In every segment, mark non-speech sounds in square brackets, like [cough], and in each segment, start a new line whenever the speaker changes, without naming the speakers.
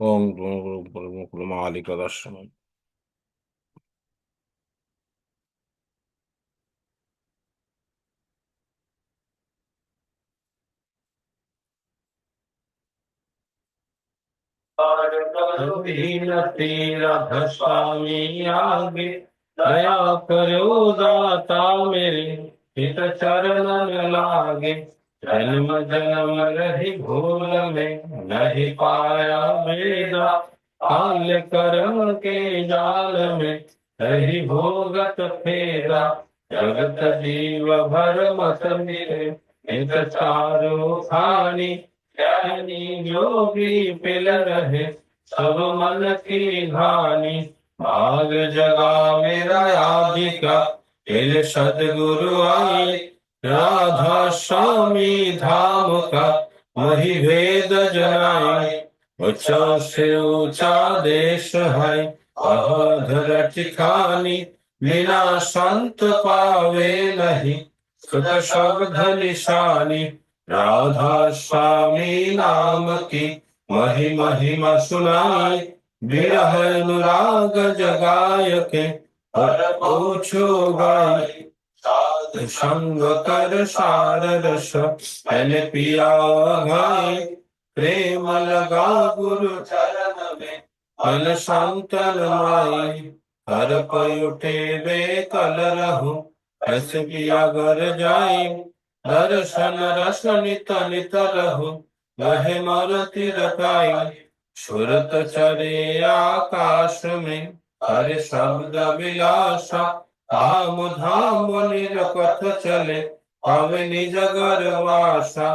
ओम गुरु गुरु गुरु गुरु मालिक दर्शन दया करो दाता मेरे हित चरण लागे जन्म जन्म रही भूल में नहीं पाया मेरा काल कर्म के जाल में रही भोगत फेरा। जगत जीव भर मत मेरे हित चारो खानी ज्ञानी योगी पिल रहे, सब मन की घानी भाग जगा मेरा आदिका फिर सदगुरु आई राधा स्वामी धाम का वही भेद जनाई ऊँचा से ऊँचा देश है अधर ठिकानी बिना संत पावे नहीं। सुत शब्द निशानी, राधा स्वामी नाम की, मही महिमा सुनाई विरह अनुराग जगाय के पूछो साध संग कर सार रस पहन पिया गाई प्रेम लगा गुरु चरण में, मन शांतन माई। हर पय उठे वे कल रहूँ रस पिया घर जाई। दर्शन रस नित नित रहूँ वह मारुति रखाई सुरत चरे आकाश में हर शब्द विलासा, धाम धाम निरपथ चले पवनी जगर वासा।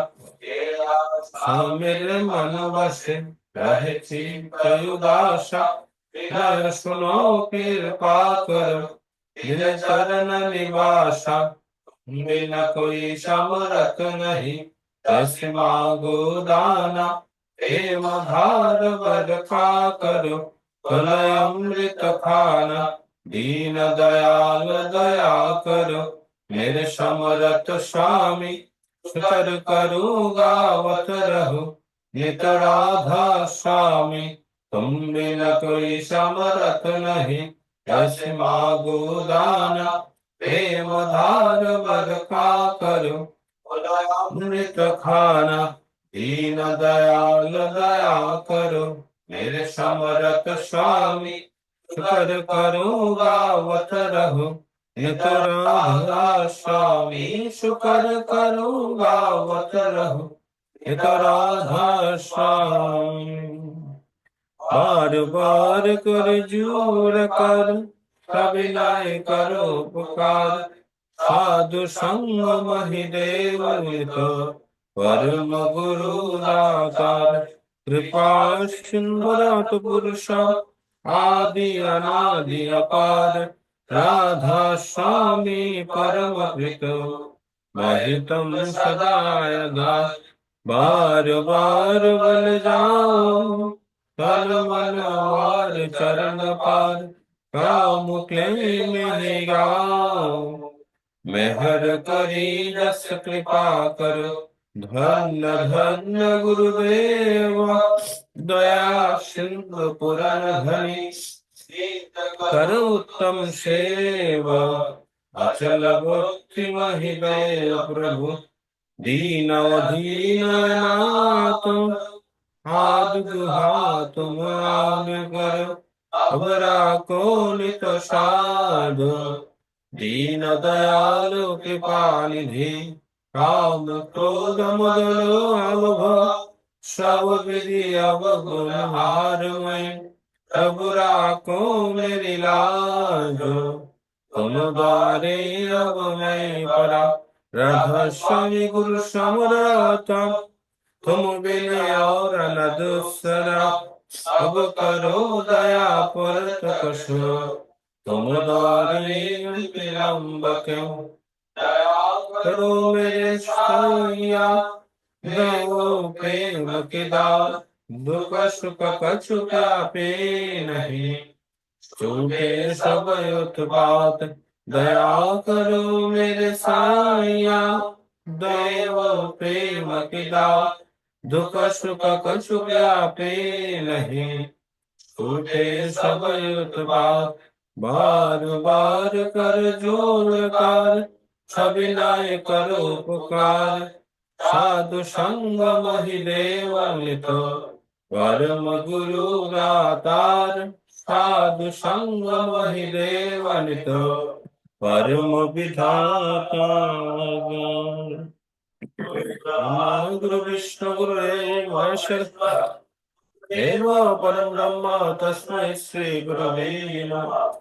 मेरे मन बसे, रहे चित्त उदासा। फिर सुनो कृपा करो दिल चरण निवासा। बिना कोई समरथ नहीं दस मागो दाना, प्रेम धार बरखा करो। कलय अमृत खाना दीन दयाल दया करो मेरे समरथ स्वामी शुकर करो गावत रहो नित राधा स्वामी, तुम बिना कोई समरथ नहीं दस मागो दाना, प्रेम धार बरखा करो। अमृत खाना दीन दयाल दया करो। मेरे समरथ स्वामी शुक्र करो गावत रहो नित राधा स्वामी शुक्र करो गावत रहो नित राधा स्वामी बार बार कर जोर कर कबिलाय करो पुकार साधु संग महिदेव तो परम गुरु दातार कृपा सिंधुरात पुरुष, आदि अनादि अपार, राधा स्वामी परम कृत महितम बार बार बल जाओ तन मन वार चरण पार, काम क्ले में गाओ मेहर करी जस कृपा करो धन्य धन्य गुरुदेव दया सिंधु पुराण धनी कर उत्तम सेवा अचल भक्ति महिदेव प्रभु दीन दीन नाथ हाथ गुहा तुम आग करो अबरा को नित साधु। दीन दयालु कृपा निधि काम क्रोध मदन अवभ सब विधि अवगुण हार में प्रभुरा को मेरी लाज तुम द्वारे अब मैं परा राधा गुरु समरता तुम बिन और न दूसरा अब करो दया पर कशो तुम द्वारे विलंब क्यों? दया करो मेरे सैया दो प्रेम के दाल दुख सुख कछु पे नहीं। छूटे सब उत्पात, दया करो मेरे साया देव प्रेम की दाव दुख सुख कछु व्यापे नहीं। छूटे सब उत्पात, बार बार कर ज़ोर कर সবিনয় কর উপকার। সাধু সঙ্গ মহিলে বর্ণিত পরম গুরু গাতার সাধু সঙ্গ মহিলে বর্ণিত পরম বিধাতা গুরু বিষ্ণু গুরু মহেশ্বর এব পরম ব্রহ্ম, তস্মৈ শ্রী গুরবে নমঃ।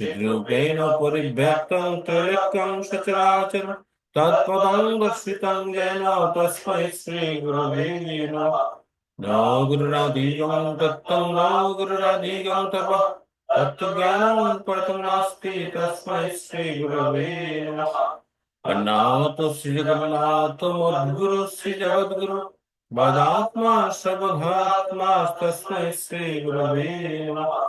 चिद्रूपेण परिव्याप्तं त्रैलोक्यं सचराचरं तत्पदं दर्शितं येन तस्मै श्रीगुरवे नमः न गुरुराधीयं तत्तं न गुरुराधीयं तपः तत्त्वज्ञानं परतं नास्ति तस्मै श्रीगुरवे नमः अन्नाथ श्रीजगन्नाथ मद्गुरु श्रीजगद्गुरु सर्वधात्मा तस्मै श्रीगुरवे नमः।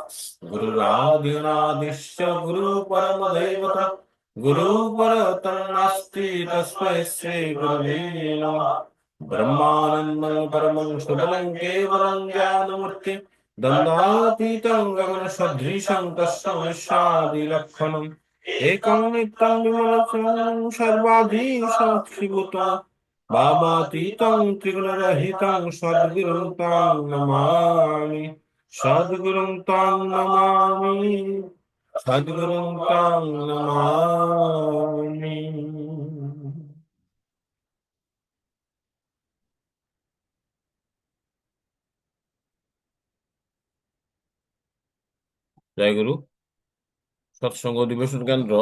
गुरुरादिनादिश्च गुरु परमदैवत गुरु परतन्नास्ति तस्मै श्रीगुरवे नमः। ब्रह्मानन्दं परमं सुबलं केवलं ज्ञानमूर्ति दन्दातीतं गगनसदृशं तस्मै शादिलक्षणम् एकं नित्यं विमलचनं सर्वाधीशाक्षिभूतं ভাবাতীতং ত্রিগুণরহিতং সদ্গুরুং তাং নমামি সদ্গুরুং তাং নমামি সদ্গুরুং তাং নমামি জয় গুরু সৎসঙ্গ অধিবেশন কেন্দ্র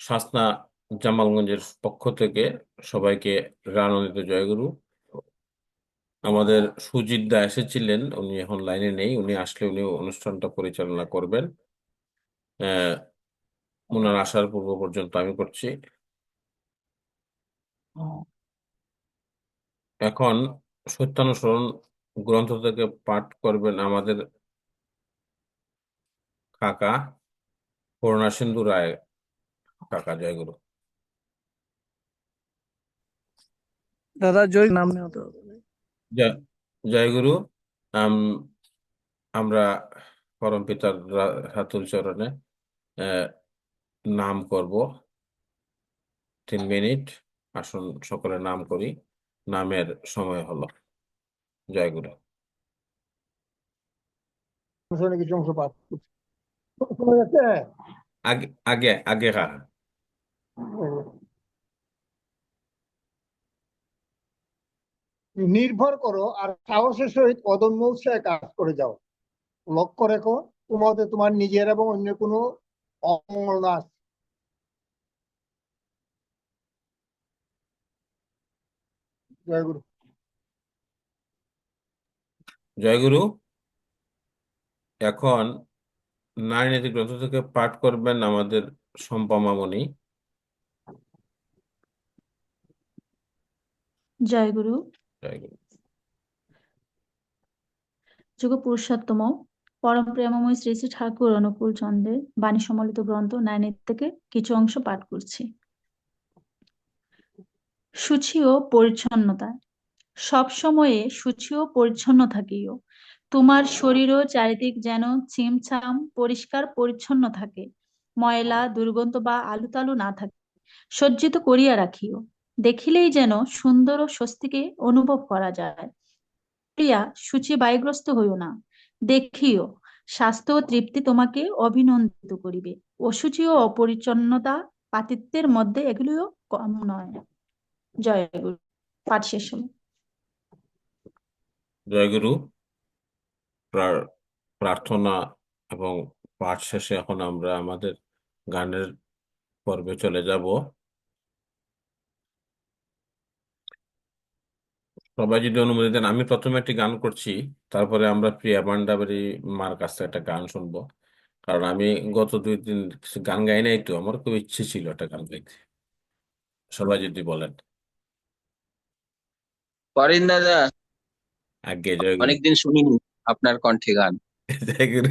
শাসনা জামালগঞ্জের পক্ষ থেকে সবাইকে রানন্দিত জয়গুরু। আমাদের সুজিত দা এসেছিলেন, উনি এখন লাইনে নেই, উনি আসলে উনি অনুষ্ঠানটা পরিচালনা করবেন। ওনার আসার পূর্ব পর্যন্ত আমি করছি। এখন সত্যানুসরণ গ্রন্থ থেকে পাঠ করবেন আমাদের কাকা করুণাসিন্ধু রায়। কাকা, জয়গুরু।
দাদা জয় নাম নেওয়া হবে।
জয় জয়গুরু আম আমরা পরম পিতার হাতুল চরণে আহ, নাম করব। তিন মিনিট আসুন সকলে নাম করি। নামের সময় হলো।
কিছু অংশ পাঠ শোনা যাচ্ছে
আগে আগে আগে কাকা
নির্ভর করো আর সাহসের সহিত অদম্য উৎসাহে কাজ করে যাও। লক্ষ্য রেখো তোমাতে তোমার নিজের এবং অন্য কোনো অমঙ্গল না। জয়গুরু
জয়গুরু এখন নারী গ্রন্থ থেকে পাঠ করবেন আমাদের শম্পা মামনি
জয় গুরু।
জয়গুরু
যুগ পুরুষোত্তম পরম প্রেমময় শ্রী শ্রী ঠাকুর অনুকূল চন্দ্রের বাণী সম্বলিত গ্রন্থ নাইনের থেকে কিছু অংশ পাঠ করছি। সূচি ও পরিচ্ছন্নতা। সব সময়ে সূচি ও পরিচ্ছন্ন থাকিও। তোমার শরীরও চারিদিক যেন ছিমছাম, পরিষ্কার, পরিচ্ছন্ন থাকে। ময়লা, দুর্গন্ধ বা আলুতালু না থাকে। সজ্জিত করিয়া রাখিও। দেখিলেই যেন সুন্দর ও স্বস্তিকে অনুভব করা যায়। প্রিয়া, সূচি বায়ুগ্রস্ত হইও না। দেখিও, স্বাস্থ্য ও তৃপ্তি তোমাকে অভিনন্দিত করিবে। অসুচি ও অপরিচ্ছন্নতা পাতিত্বের মধ্যে এগুলিও কম নয়। জয় গুরু। পাঠ শেষ হলো।
প্রা- প্রার্থনা এবং পাঠ শেষে এখন আমরা আমাদের গানের পর্বে চলে যাব। সবাই যদি অনুমতি দেন আমি প্রথমে একটি গান করছি তারপরে আমরা প্রিয়া ভান্ডারী মার কাছ থেকে একটা গান শুনব। কারণ আমি গত দুই দিন কিছু গান গাই নাই তো আমার খুব ইচ্ছে ছিল একটা গান গাইতে। সবাই যদি বলেন।
পরেন দাদা
আগে জয়
অনেকদিন শুনিনি আপনার কণ্ঠে গান। [laughs]
জয় গুরু